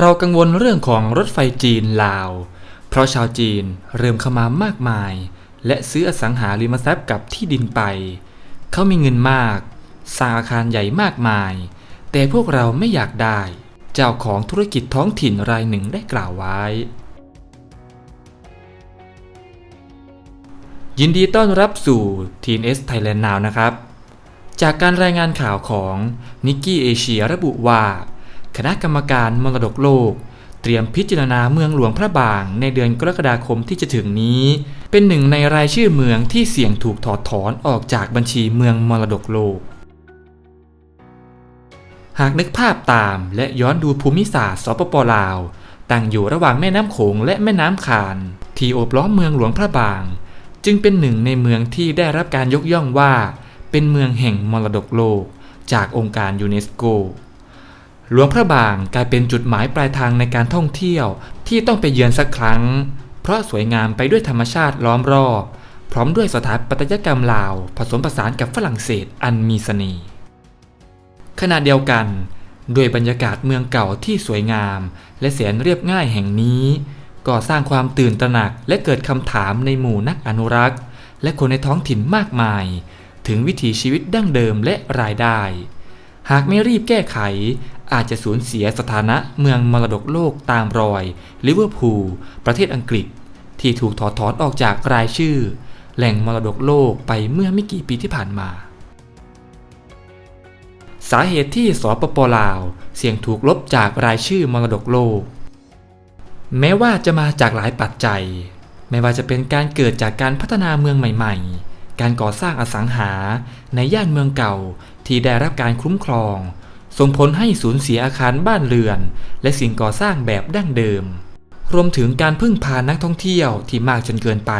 เรากังวลเรื่องของรถไฟจีนลาว เพราะชาวจีนเริ่มเข้ามามากมาย และซื้ออสังหาริมทรัพย์กับที่ดินไป เขามีเงินมาก สร้างอาคารใหญ่มากมาย แต่พวกเราไม่อยากได้ เจ้าของธุรกิจท้องถิ่นรายหนึ่งได้กล่าวไว้ ยินดีต้อนรับสู่ TNS Thailand Now นะครับ จากการรายงานข่าวของนิกกี้เอเชียระบุว่า คณะกรรมการมรดกโลก เตรียมพิจารณาเมืองหลวงพระบาง ในเดือนกรกฎาคมที่จะถึงนี้ เป็นหนึ่งในรายชื่อเมืองที่เสี่ยงถูกถอดถอนออกจากบัญชีเมืองมรดกโลก หากนึกภาพตามและย้อนดูภูมิศาสตร์สปปลาว ตั้งอยู่ระหว่างแม่น้ำโขงและแม่น้ำขานที่โอบล้อมเมืองหลวงพระบาง จึงเป็นหนึ่งในเมืองที่ได้รับการยกย่องว่า เป็นเมืองแห่งมรดกโลก จากองค์การยูเนสโก หลวงพระบางกลายเป็นจุดหมายปลายทางในการท่องเที่ยวที่ต้องไปเยือนสักครั้ง เพราะสวยงามไปด้วยธรรมชาติล้อมรอบ พร้อมด้วยสถาปัตยกรรมลาว ผสมผสานกับฝรั่งเศสอันมีเสน่ห์ขณะเดียวกันด้วยบรรยากาศเมืองเก่าที่สวยงาม และแสนเรียบง่ายแห่งนี้ ก็สร้างความตื่นตระหนักและเกิดคำถามในหมู่นักอนุรักษ์ และคนในท้องถิ่นมากมาย ถึงวิถีชีวิตดั้งเดิมและรายได้ หากไม่รีบแก้ไข อาจจะสูญเสียสถานะเมืองมรดกโลกตามรอยลิเวอร์พูลประเทศอังกฤษ ที่ถูกถอดถอนออกจากรายชื่อ แหล่งมรดกโลกไปเมื่อไม่กี่ปีที่ผ่านมา สาเหตุที่สปปลาว เสี่ยงถูกลบจากรายชื่อมรดกโลก แม้ว่าจะมาจากหลายปัจจัย ไม่ว่าจะเป็นการเกิดจากการพัฒนาเมืองใหม่ ๆ การก่อสร้างอสังหาในย่านเมืองเก่าที่ได้รับการคุ้มครอง ส่งผลให้สูญเสียอาคารบ้านเรือน และสิ่งก่อสร้างแบบดั้งเดิม รวมถึงการพึ่งพานักท่องเที่ยวที่มากจนเกินไป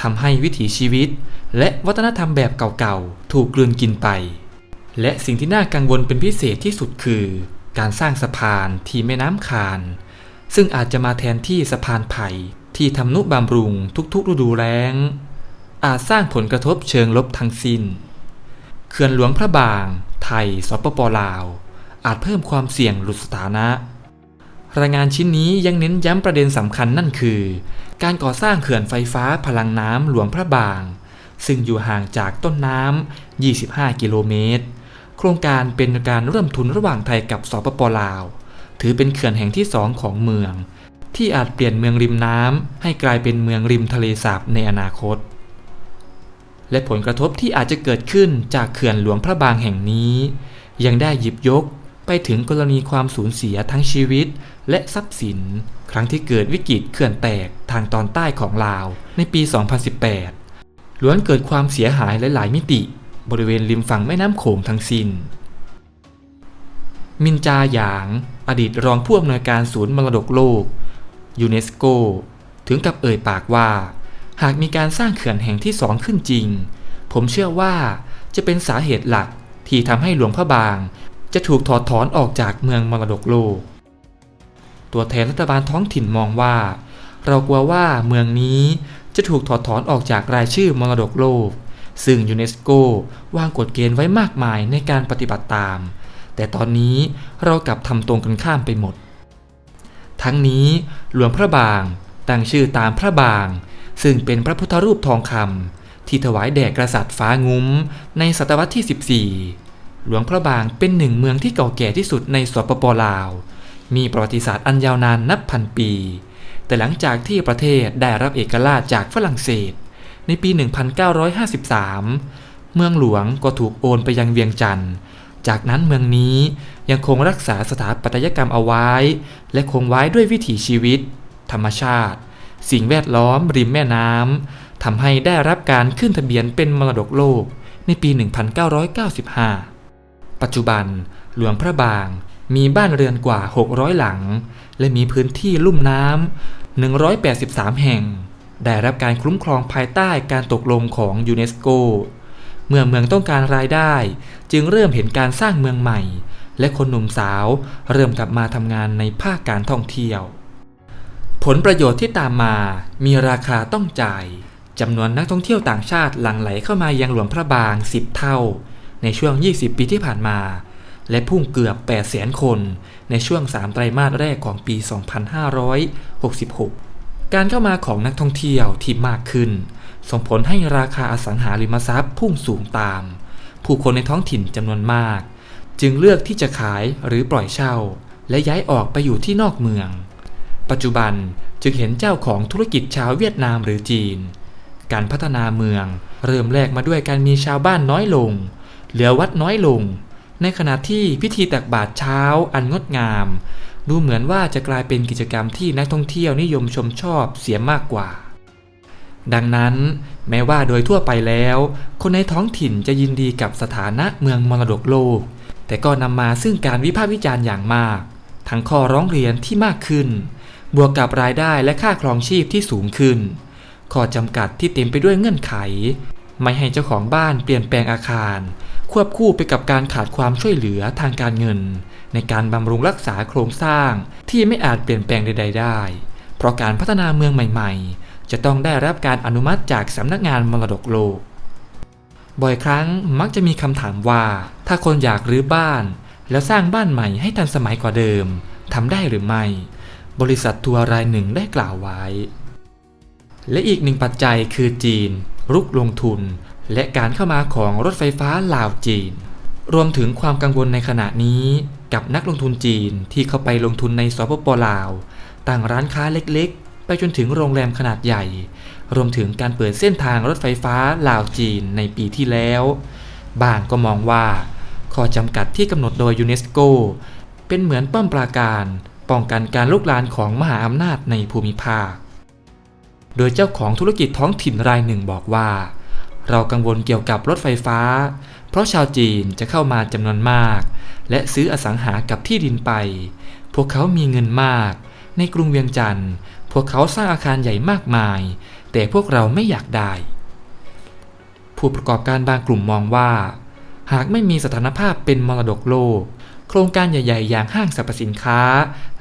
ทำให้วิถีชีวิต และวัฒนธรรมแบบเก่าๆ ถูกกลืนกินไป และสิ่งที่น่ากังวลเป็นพิเศษที่สุดคือ การสร้างสะพานที่แม่น้ำคาน ซึ่งอาจจะมาแทนที่สะพานไผ่ที่ทำนุบำรุงทุกๆ ฤดูแล้ง อาจสร้างผลกระทบเชิงลบทั้งสิ้น เขื่อนหลวงพระบาง ไทยสปปลาว อาจเพิ่มความเสี่ยงหลุดสถานะ รายงานชิ้นนี้ยังเน้นย้ำประเด็นสำคัญนั่นคือ การก่อสร้างเขื่อนไฟฟ้าพลังน้ำหลวงพระบาง ซึ่งอยู่ห่างจากต้นน้ำ 25 กิโลเมตร โครงการเป็นการเริ่มทุนระหว่างไทยกับสปปลาว ถือเป็นเขื่อนแห่งที่สองของเมืองที่อาจเปลี่ยนเมืองริมน้ำให้กลายเป็นเมืองริมทะเลสาบในอนาคต และผลกระทบที่อาจจะเกิดขึ้นจากเขื่อนหลวงพระบางแห่งนี้ ยังได้หยิบยกไปถึงกรณีความสูญเสียทั้งชีวิต และทรัพย์สิน ครั้งที่เกิดวิกฤตเขื่อนแตกทางตอนใต้ของลาวในปี 2018 ล้วนเกิดความเสียหายหลายๆมิติ บริเวณริมฝั่งแม่น้ำโขงทั้งสิน้น มินจาหยาง อดีตรองผู้อำนวยการศูนย์มรดกโลกยูเนสโก ถึงกับเอ่ยปากว่า หากมีการสร้างเขื่อนแห่งที่สองขึ้นจริง ผมเชื่อว่าจะเป็นสาเหตุหลักที่ทำให้หลวงพระบาง จะถูกถอดถอนออกจากเมืองมรดกโลก ตัวแทนรัฐบาลท้องถิ่นมองว่า เรากลัวว่าเมืองนี้จะถูกถอดถอนออกจากรายชื่อมรดกโลก ซึ่งยูเนสโกวางกฎเกณฑ์ไว้มากมายในการปฏิบัติตาม แต่ตอนนี้เรากลับทำตรงกันข้ามไปหมด ทั้งนี้หลวงพระบางตั้งชื่อตามพระบาง ซึ่งเป็นพระพุทธรูปทองคำที่ถวายแด่กษัตริย์ฟ้างุ้ม ในศตวรรษที่ 14 หลวงพระบางเป็นหนึ่งเมืองที่เก่าแก่ที่สุดในสปปลาว มีประวัติศาสตร์อันยาวนานนับพันปี แต่หลังจากที่ประเทศได้รับเอกราชจากฝรั่งเศส ในปี 1953 เมืองหลวงก็ถูกโอนไปยังเวียงจันทร์จากนั้นเมืองนี้ยังคงรักษาสถาปัตยกรรมเอาไว้ และคงไว้ด้วยวิถีชีวิต ธรรมชาติ สิ่งแวดล้อมริมแม่น้ำทำให้ได้รับการขึ้นทะเบียนเป็นมรดกโลกในปี 1995 ปัจจุบันหลวงพระบางมีบ้านเรือนกว่า 600 หลัง และมีพื้นที่ลุ่มน้ำ 183 แห่ง ได้รับการคุ้มครองภายใต้การตกลงของยูเนสโก เมื่อเมืองต้องการรายได้ จึงเริ่มเห็นการสร้างเมืองใหม่ และคนหนุ่มสาวเริ่มกลับมาทำงานในภาคการท่องเที่ยว ผลประโยชน์ที่ตามมามีราคาต้องจ่ายจำนวนนักท่องเที่ยวต่างชาติหลั่งไหลเข้ามายังหลวงพระบาง 10 เท่า ในช่วง 20 ปีที่ผ่านมา และพุ่งเกือบ8 0 0 0 0 0คนในช่วง 3 ไตรมาสแรกของปี 2566 การเข้ามาของนักท่องเที่ยวที่มากขึ้น ส่งผลให้ราคาอสังหาริมทรัพย์พุ่งสูงตาม ผู้คนในท้องถิ่นจำนวนมาก จึงเลือกที่จะขายหรือปล่อยเช่า และย้ายออกไปอยู่ที่นอกเมือง ปัจจุบันจึงเห็นเจ้าของธุรกิจชาวเวียดนามหรือจีน การพัฒนาเมืองเริ่มแรกมาด้วยการมีชาวบ้านน้อยลง เหลือวัดน้อยลง ในขณะที่พิธีตักบาตรเช้าอันงดงาม ดูเหมือนว่าจะกลายเป็นกิจกรรมที่นักท่องเที่ยวนิยมชมชอบเสียมากกว่า ดังนั้นแม้ว่าโดยทั่วไปแล้ว คนในท้องถิ่นจะยินดีกับสถานะเมืองมรดกโลก แต่ก็นำมาซึ่งการวิพากษ์วิจารณ์อย่างมาก ทั้งข้อร้องเรียนที่มากขึ้น บวกกับรายได้และค่าครองชีพที่สูงขึ้น ข้อจำกัดที่เต็มไปด้วยเงื่อนไข ไม่ให้เจ้าของบ้านเปลี่ยนแปลงอาคาร ควบคู่ไปกับการขาดความช่วยเหลือทางการเงิน ในการบำรุงรักษาโครงสร้างที่ไม่อาจเปลี่ยนแปลงใด ๆ ได้ เพราะการพัฒนาเมืองใหม่ ๆ จะต้องได้รับการอนุมัติจากสำนักงานมรดกโลก บ่อยครั้งมักจะมีคำถามว่า ถ้าคนอยากรื้อบ้าน แล้วสร้างบ้านใหม่ให้ทันสมัยกว่าเดิมทำได้หรือไม่ บริษัททัวร์รายหนึ่งได้กล่าวไว้ และอีกหนึ่งปัจจัยคือจีน รุกลงทุน และการเข้ามาของรถไฟฟ้าลาวจีน รวมถึงความกังวลในขณะนี้กับนักลงทุนจีนที่เข้าไปลงทุนในสปปลาวตั้งร้านค้าเล็กๆ ไปจนถึงโรงแรมขนาดใหญ่ รวมถึงการเปิดเส้นทางรถไฟฟ้าลาวจีนในปีที่แล้วบางก็มองว่า ข้อจำกัดที่กำหนดโดยยูเนสโกเป็นเหมือนป้อมปราการ ป้องกันการลุกลานของมหาอำนาจในภูมิภาค โดยเจ้าของธุรกิจท้องถิ่นรายหนึ่งบอกว่า เรากังวลเกี่ยวกับรถไฟฟ้า เพราะชาวจีนจะเข้ามาจำนวนมาก และซื้ออสังหากับที่ดินไป พวกเขามีเงินมาก ในกรุงเวียงจันทร์พวกเขาสร้างอาคารใหญ่มากมาย แต่พวกเราไม่อยากได้ ผู้ประกอบการบางกลุ่มมองว่า หากไม่มีสถานภาพเป็นมรดกโลก โครงการใหญ่ๆ อย่างห้างสรรพสินค้า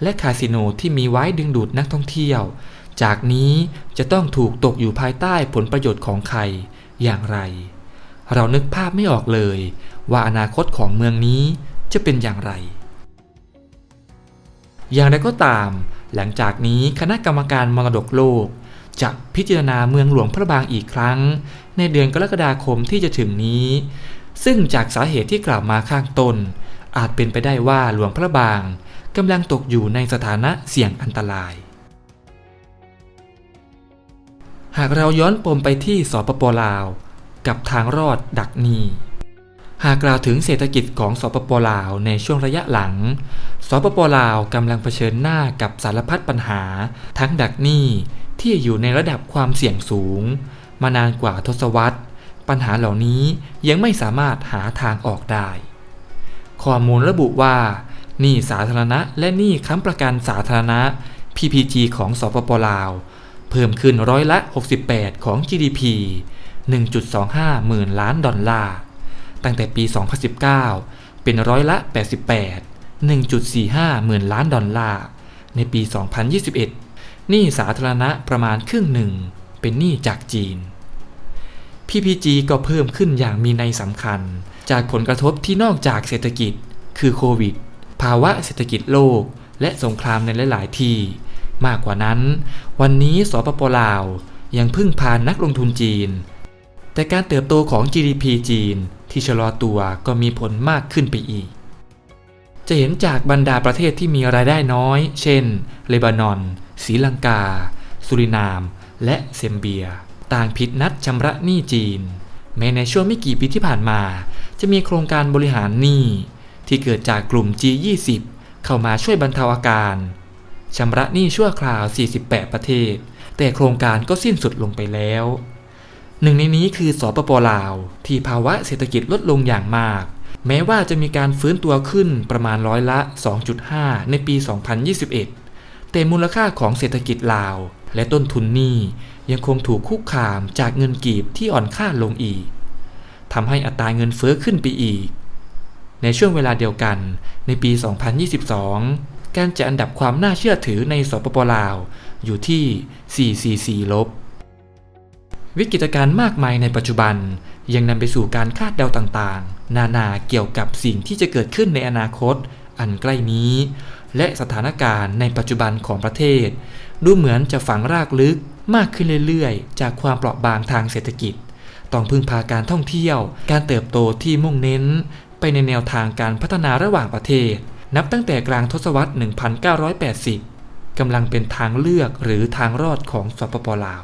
และคาสิโนที่มีไว้ดึงดูดนักท่องเที่ยว จากนี้จะต้องถูกตกอยู่ภายใต้ผลประโยชน์ของใครอย่างไร เรานึกภาพไม่ออกเลย ว่าอนาคตของเมืองนี้จะเป็นอย่างไร อย่างไรก็ตาม หลังจากนี้คณะกรรมการมรดกโลก จะพิจารณาเมืองหลวงพระบางอีกครั้ง ในเดือนกรกฎาคมที่จะถึงนี้ ซึ่งจากสาเหตุที่กล่าวมาข้างต้น อาจเป็นไปได้ว่าหลวงพระบางกำลังตกอยู่ในสถานะเสี่ยงอันตราย หากเราย้อนปมไปที่สปปลาว กับทางรอดดักหนีหากกล่าวถึงเศรษฐกิจของสปปลาวในช่วงระยะหลัง สปปลาวกำลังเผชิญหน้ากับสารพัดปัญหา ทั้งดักหนี้ที่อยู่ในระดับความเสี่ยงสูง มานานกว่าทศวรรษ ปัญหาเหล่านี้ยังไม่สามารถหาทางออกได้ ข้อมูลระบุว่าหนี้สาธารณะและหนี้ค้ำประกันสาธารณะ PPG ของสปปลาว เพิ่มขึ้นร้อยละ 68 ของ GDP 1.25 หมื่นล้านดอลลาร์ ตั้งแต่ปี 2019 เป็นร้อยละ 88 1.45 หมื่นล้านดอลลาร์ ในปี 2021 หนี้สาธารณะประมาณครึ่งหนึ่ง เป็นหนี้จากจีน PPG ก็เพิ่มขึ้นอย่างมีนัยสำคัญ จากผลกระทบที่นอกจากเศรษฐกิจ คือโควิด ภาวะเศรษฐกิจโลก และสงครามในหลาย ๆ ที่ มากกว่านั้น วันนี้สปปลาว ยังพึ่งพานักลงทุนจีน แต่การเติบโตของ GDP จีนที่ชะลอตัวก็มีผลมากขึ้นไปอีก จะเห็นจากบรรดาประเทศที่มีรายได้น้อย เช่น เลบานอนศรีลังกา สุรินาม และเซมเบีย ต่างผิดนัดชำระหนี้จีน แม้ในช่วงไม่กี่ปีที่ผ่านมา จะมีโครงการบริหารหนี้ที่เกิดจากกลุ่ม G20 เข้ามาช่วยบรรเทาอาการชำระหนี้ชั่วคราว 48 ประเทศ แต่โครงการก็สิ้นสุดลงไปแล้ว หนึ่งในนี้คือสปปลาว ที่ภาวะเศรษฐกิจลดลงอย่างมาก แม้ว่าจะมีการฟื้นตัวขึ้นประมาณร้อยละ 2.5 ในปี 2021 แต่มูลค่าของเศรษฐกิจลาว และต้นทุนนี้ยังคงถูกคุกคามจากเงินกีบที่อ่อนค่าลงอีกทำให้อัตราเงินเฟ้อขึ้นไปอีก ในช่วงเวลาเดียวกันในปี 2022 การจัดอันดับความน่าเชื่อถือในสปปลาวอยู่ที่ 444 ลบ วิกฤตการณ์มากมายในปัจจุบันยังนำไปสู่การคาดเดาต่างๆ นานาเกี่ยวกับสิ่งที่จะเกิดขึ้นในอนาคตอันใกล้นี้ และสถานการณ์ในปัจจุบันของประเทศ ดูเหมือนจะฝังรากลึกมากขึ้นเรื่อยๆ จากความเปราะบางทางเศรษฐกิจ ต้องพึ่งพาการท่องเที่ยว การเติบโตที่มุ่งเน้น ไปในแนวทางการพัฒนาระหว่างประเทศ นับตั้งแต่กลางทศวรรษ 1980 กำลังเป็นทางเลือกหรือทางรอดของสปปลาว